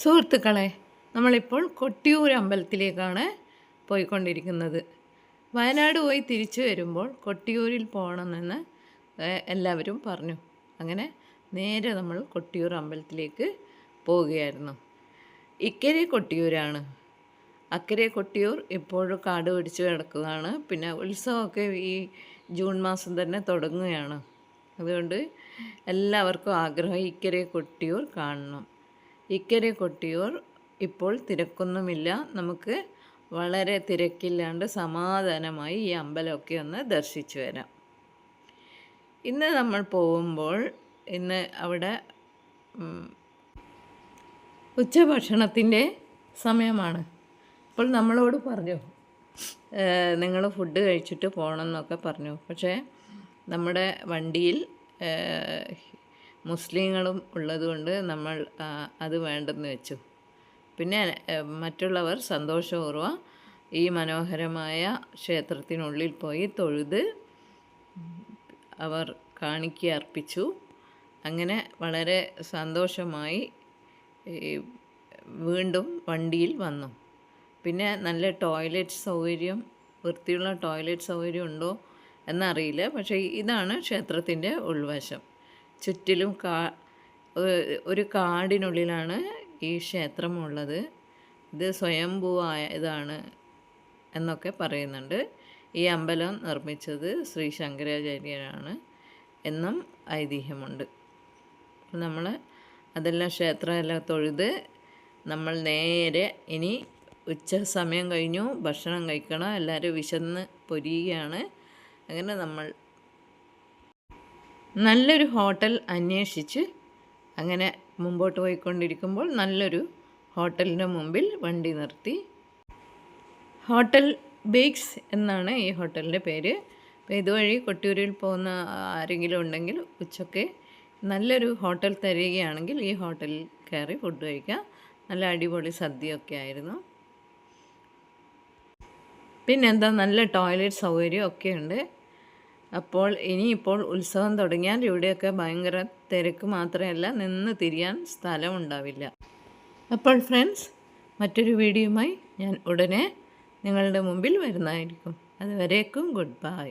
സുഹൃത്തുക്കളെ നമ്മളിപ്പോൾ കൊട്ടിയൂർ അമ്പലത്തിലേക്കാണ് പോയിക്കൊണ്ടിരിക്കുന്നത്. വയനാട് പോയി തിരിച്ചു വരുമ്പോൾ കൊട്ടിയൂരിൽ പോകണമെന്ന് എല്ലാവരും പറഞ്ഞു. അങ്ങനെ നേരെ നമ്മൾ കൊട്ടിയൂർ അമ്പലത്തിലേക്ക് പോവുകയായിരുന്നു. ഇക്കരെ കൊട്ടിയൂരാണ്. അക്കരെ കൊട്ടിയൂർ ഇപ്പോഴും കാട് പിടിച്ച് കിടക്കുകയാണ് പിന്നെ ഉത്സവമൊക്കെ ഈ ജൂൺ മാസം തന്നെ തുടങ്ങുകയാണ്. അതുകൊണ്ട് എല്ലാവർക്കും ആഗ്രഹം ഇക്കരെ കൊട്ടിയൂർ കാണണം. ഇക്കരെ കൊട്ടിയൂർ ഇപ്പോൾ തിരക്കൊന്നുമില്ല. നമുക്ക് വളരെ തിരക്കില്ലാണ്ട് സമാധാനമായി ഈ അമ്പലമൊക്കെ ഒന്ന് ദർശിച്ചു വരാം. ഇന്ന് നമ്മൾ പോകുമ്പോൾ ഇന്ന് അവിടെ ഉച്ചഭക്ഷണത്തിന്റെ സമയമാണ്. അപ്പോൾ നമ്മളോട് പറഞ്ഞു നിങ്ങൾ ഫുഡ് കഴിച്ചിട്ട് പോകണം എന്നൊക്കെ പറഞ്ഞു. പക്ഷേ നമ്മുടെ വണ്ടിയിൽ മുസ്ലിങ്ങളും ഉള്ളതുകൊണ്ട് നമ്മൾ അത് വേണ്ടെന്ന് വെച്ചു. പിന്നെ മറ്റുള്ളവർ സന്തോഷപൂർവം ഈ മനോഹരമായ ക്ഷേത്രത്തിനുള്ളിൽ പോയി തൊഴുത് അവർ കാണിക്ക അർപ്പിച്ചു. അങ്ങനെ വളരെ സന്തോഷമായി വീണ്ടും വണ്ടിയിൽ വന്നു. പിന്നെ നല്ല ടോയ്ലറ്റ് സൗകര്യം വൃത്തിയുള്ള ടോയ്ലറ്റ് സൗകര്യം ഉണ്ടോ എന്നറിയില്ല. പക്ഷേ ഇതാണ് ക്ഷേത്രത്തിന്റെ ഉൾവശം. ചുറ്റിലും കാ ഒരു കാടിനുള്ളിലാണ് ഈ ക്ഷേത്രമുള്ളത്. ഇത് സ്വയംഭൂവായ ഇതാണ് എന്നൊക്കെ പറയുന്നുണ്ട്. ഈ അമ്പലം നിർമ്മിച്ചത് ശ്രീ ശങ്കരാചാര്യരാണ് എന്നും ഐതിഹ്യമുണ്ട്. നമ്മൾ അതെല്ലാം ക്ഷേത്രമെല്ലാം തൊഴുത് നമ്മൾ നേരെ ഇനി ഉച്ച സമയം കഴിഞ്ഞു ഭക്ഷണം കഴിക്കണം എല്ലാവരും വിശന്ന് പൊരിയുകയാണ്. അങ്ങനെ നമ്മൾ നല്ലൊരു ഹോട്ടൽ അന്വേഷിച്ച് അങ്ങനെ മുമ്പോട്ട് പോയിക്കൊണ്ടിരിക്കുമ്പോൾ നല്ലൊരു ഹോട്ടലിന്റെ മുമ്പിൽ വണ്ടി നിർത്തി. ഹോട്ടൽ ബേക്സ് എന്നാണ് ഈ ഹോട്ടലിന്റെ പേര്. അപ്പോൾ ഇതുവഴി കൊട്ടിയൂരിൽ പോകുന്ന ആരെങ്കിലും ഉണ്ടെങ്കിൽ ഉച്ചയ്ക്ക് നല്ലൊരു ഹോട്ടൽ തരികയാണെങ്കിൽ ഈ ഹോട്ടലിൽ കയറി ഫുഡ് കഴിക്കാം. നല്ല അടിപൊളി സദ്യയൊക്കെ ആയിരുന്നു. പിന്നെന്താ നല്ല ടോയ്ലറ്റ് സൗകര്യം ഒക്കെ ഉണ്ട്. അപ്പോൾ ഇനിയിപ്പോൾ ഉത്സവം തുടങ്ങിയാൽ ഇവിടെയൊക്കെ ഭയങ്കര തിരക്ക് മാത്രമല്ല നിന്ന് തിരിയാൻ സ്ഥലം ഉണ്ടാവില്ല. അപ്പോൾ ഫ്രണ്ട്സ് മറ്റൊരു വീഡിയോയുമായി ഞാൻ ഉടനെ നിങ്ങളുടെ മുമ്പിൽ വരുന്നതായിരിക്കും. അതുവരേക്കും ഗുഡ് ബൈ